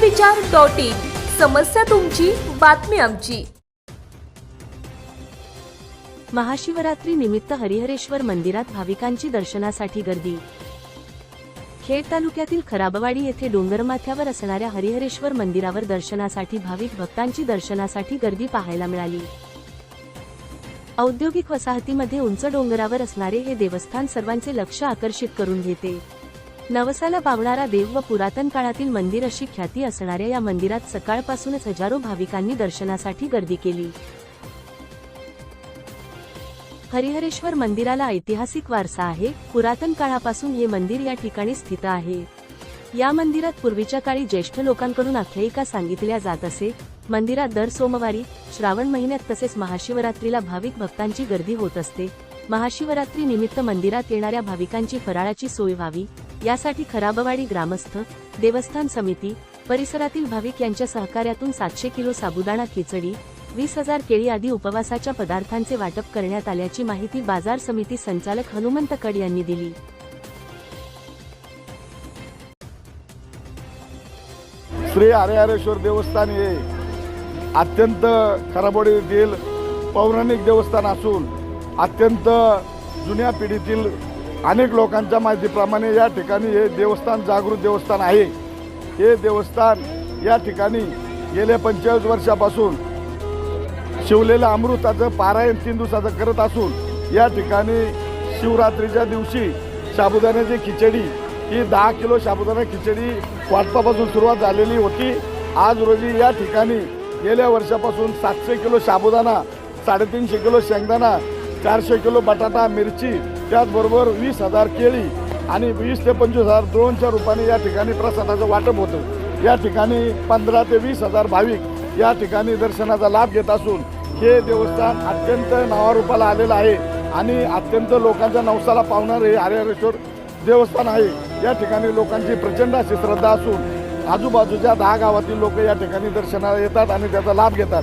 विचार dot in. समस्या तुमची बातमी आमची. महाशिवरात्री निमित्त हरिहरेश्वर मंदिरात भाविकांची दर्शनासाठी गर्दी. खेड तालुक्यातील खराबवाडी येथे डोंगरमाथ्यावर असणाऱ्या हरिहरेश्वर मंदिरावर दर्शनासाठी भाविक भक्तांची दर्शनासाठी गर्दी पाहायला मिळाली. औद्योगिक वसाहतीमध्ये उंच डोंगरावर असणारे हे देवस्थान सर्वांचे लक्ष आकर्षित करून घेते. नवसाला पावणारा देव व पुरातन काळातील मंदिर अशी ख्याती असणाऱ्या या मंदिरात सकाळपासूनच हजारो भाविकांनी दर्शनासाठी गर्दी केली. हरिहरेश्वर मंदिराला ऐतिहासिक वारसा आहे. पुरातन काळापासून हे मंदिर या ठिकाणी स्थित आहे. या मंदिरात पूर्वीच्या काळी ज्येष्ठ लोकांकडून आख्यायिका सांगितल्या जात असे. मंदिरात दर सोमवारी श्रावण महिन्यात तसेच महाशिवरात्रीला भाविक भक्तांची गर्दी होत असते. महाशिवरात्री निमित्त मंदिरात येणाऱ्या भाविकांची फराळाची सोय व्हावी. यासाठी खराबवाडी ग्रामस्थ देवस्थान समिती परिसरातील भाविक यांच्या सहकार्यातून सातशे किलो साबुदाणा खिचडी वीस हजार केळी आदी उपवासाच्या पदार्थांचे वाटप करण्यात आल्याची माहिती बाजार समिती संचालक हनुमंत कड यांनी दिली. श्री हरेहरेश्वर देवस्थान हे अत्यंत खराबोडी येथील पौराणिक देवस्थान असून अत्यंत जुन्या पिढीतील अनेक लोकांच्या माहितीप्रमाणे या ठिकाणी हे देवस्थान जागृत देवस्थान आहे. हे देवस्थान या ठिकाणी गेल्या पंचेचाळीस वर्षापासून शिवलेलं अमृताचं पारायण तीन दिवसाचं करत असून या ठिकाणी शिवरात्रीच्या दिवशी साबुदाण्याची खिचडी ही दहा किलो साबुदाणा खिचडी वाटपापासून सुरुवात झालेली होती. आज रोजी या ठिकाणी गेल्या वर्षापासून सातशे किलो साबुदाणा साडेतीनशे किलो शेंगदाणा चारशे किलो बटाटा मिरची त्याचबरोबर वीस हजार केळी आणि वीस ते पंचवीस हजार द्रोणच्या रूपाने या ठिकाणी प्रसादाचं वाटप होतं. या ठिकाणी पंधरा ते वीस हजार भाविक या ठिकाणी दर्शनाचा लाभ घेत असून हे देवस्थान अत्यंत नावारूपाला आलेलं आहे आणि अत्यंत लोकांच्या नवसाला पावणारे हे हरिहरेश्वर देवस्थान आहे. या ठिकाणी लोकांची प्रचंड अशी श्रद्धा असून आजूबाजूच्या दहा गावातील लोक या ठिकाणी दर्शनाला येतात आणि त्याचा लाभ घेतात.